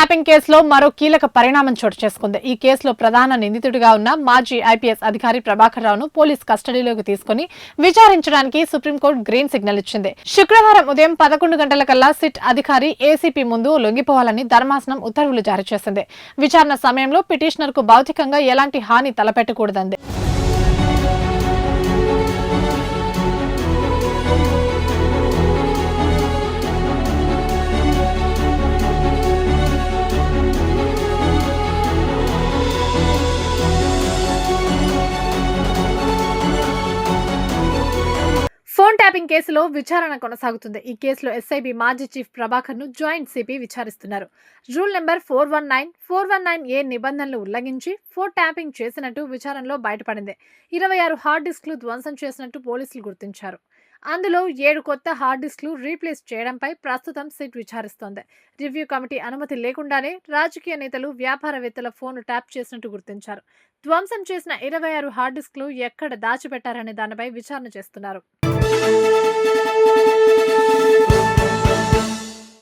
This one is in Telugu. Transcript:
ట్యాపింగ్ కేసులో మరో కీలక పరిణామం చోటు చేసుకుంది. ఈ కేసులో ప్రధాన నిందితుడిగా ఉన్న మాజీ ఐపీఎస్ అధికారి ప్రభాకర్ రావును పోలీస్ కస్టడీలోకి తీసుకుని విచారించడానికి సుప్రీంకోర్టు గ్రీన్ సిగ్నల్ ఇచ్చింది. శుక్రవారం ఉదయం పదకొండు గంటలకల్లా సిట్ అధికారి ఏసీపీ ముందు లొంగిపోవాలని ధర్మాసనం ఉత్తర్వులు జారీ చేసింది. విచారణ సమయంలో పిటిషనర్కు భౌతికంగా ఎలాంటి హాని తలపెట్టకూడదంది. ఫోన్ ట్యాపింగ్ కేసులో విచారణ కొనసాగుతుంది. ఈ కేసులో ఎస్ఐబి మాజీ చీఫ్ ప్రభాకర్ను joint CP విచారిస్తున్నారు. Rule number four one nine four one nine A నిబంధనలు ఉల్లంఘించి ఫోన్ ట్యాపింగ్ చేసినట్టు విచారణలో బయటపడింది. ఇరవై ఆరు హార్డ్ డిస్క్లు ధ్వంసం చేసినట్టు పోలీసులు గుర్తించారు. అందులో ఏడు కొత్త హార్డ్ డిస్క్లు రీప్లేస్ చేయడంపై ప్రస్తుతం సిట్ విచారిస్తోంది. రివ్యూ కమిటీ అనుమతి లేకుండానే రాజకీయ నేతలు వ్యాపారవేత్తల ఫోన్ ట్యాప్ చేసినట్టు గుర్తించారు. ధ్వంసం చేసిన ఇరవై ఆరు హార్డ్ డిస్క్లు ఎక్కడ దాచిపెట్టారనే దానిపై విచారణ చేస్తున్నారు.